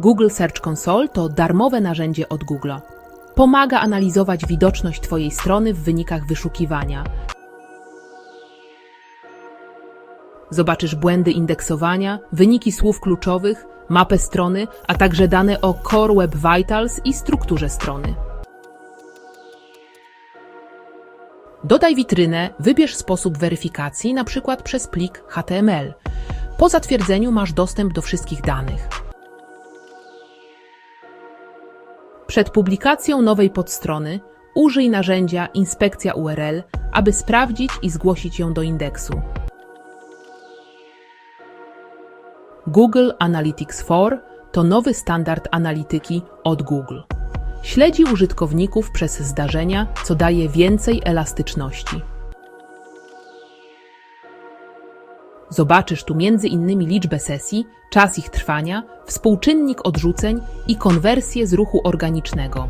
Google Search Console to darmowe narzędzie od Google. Pomaga analizować widoczność Twojej strony w wynikach wyszukiwania. Zobaczysz błędy indeksowania, wyniki słów kluczowych, mapę strony, a także dane o Core Web Vitals i strukturze strony. Dodaj witrynę, wybierz sposób weryfikacji, np. przez plik HTML. Po zatwierdzeniu masz dostęp do wszystkich danych. Przed publikacją nowej podstrony użyj narzędzia Inspekcja URL, aby sprawdzić i zgłosić ją do indeksu. Google Analytics 4 to nowy standard analityki od Google. Śledzi użytkowników przez zdarzenia, co daje więcej elastyczności. Zobaczysz tu m.in. liczbę sesji, czas ich trwania, współczynnik odrzuceń i konwersję z ruchu organicznego.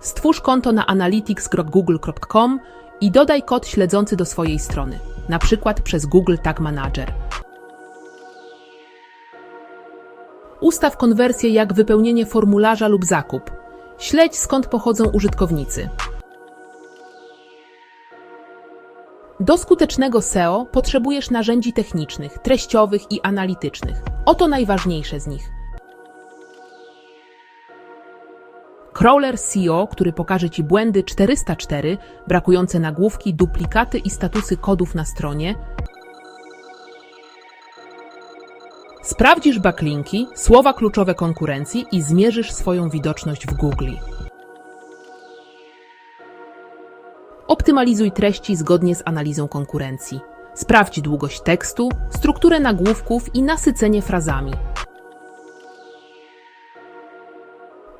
Stwórz konto na analytics.google.com i dodaj kod śledzący do swojej strony, na przykład przez Google Tag Manager. Ustaw konwersję jak wypełnienie formularza lub zakup. Śledź skąd pochodzą użytkownicy. Do skutecznego SEO potrzebujesz narzędzi technicznych, treściowych i analitycznych. Oto najważniejsze z nich. Crawler SEO, który pokaże Ci błędy 404, brakujące nagłówki, duplikaty i statusy kodów na stronie. Sprawdzisz backlinki, słowa kluczowe konkurencji i zmierzysz swoją widoczność w Google. Optymalizuj treści zgodnie z analizą konkurencji. Sprawdź długość tekstu, strukturę nagłówków i nasycenie frazami.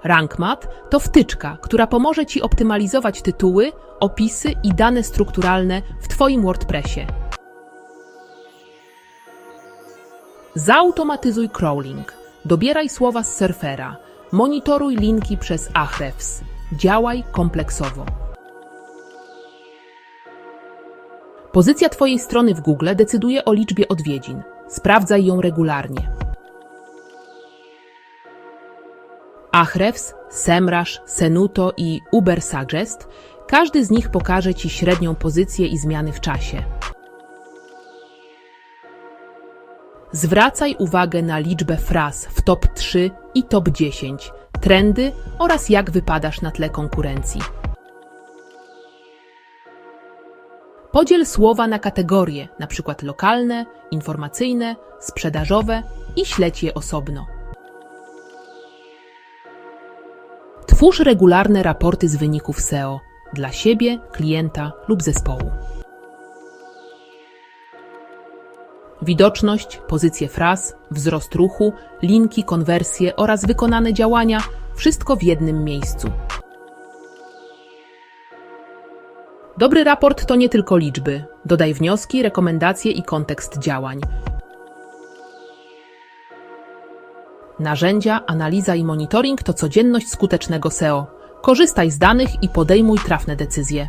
RankMath to wtyczka, która pomoże Ci optymalizować tytuły, opisy i dane strukturalne w Twoim WordPressie. Zautomatyzuj crawling. Dobieraj słowa z surfera. Monitoruj linki przez Ahrefs. Działaj kompleksowo. Pozycja Twojej strony w Google decyduje o liczbie odwiedzin. Sprawdzaj ją regularnie. Ahrefs, Semrush, Senuto i Ubersuggest, każdy z nich pokaże Ci średnią pozycję i zmiany w czasie. Zwracaj uwagę na liczbę fraz w top 3 i top 10, trendy oraz jak wypadasz na tle konkurencji. Podziel słowa na kategorie, np. lokalne, informacyjne, sprzedażowe i śledź je osobno. Twórz regularne raporty z wyników SEO dla siebie, klienta lub zespołu. Widoczność, pozycję fraz, wzrost ruchu, linki, konwersje oraz wykonane działania wszystko w jednym miejscu. Dobry raport to nie tylko liczby. Dodaj wnioski, rekomendacje i kontekst działań. Narzędzia, analiza i monitoring to codzienność skutecznego SEO. Korzystaj z danych i podejmuj trafne decyzje.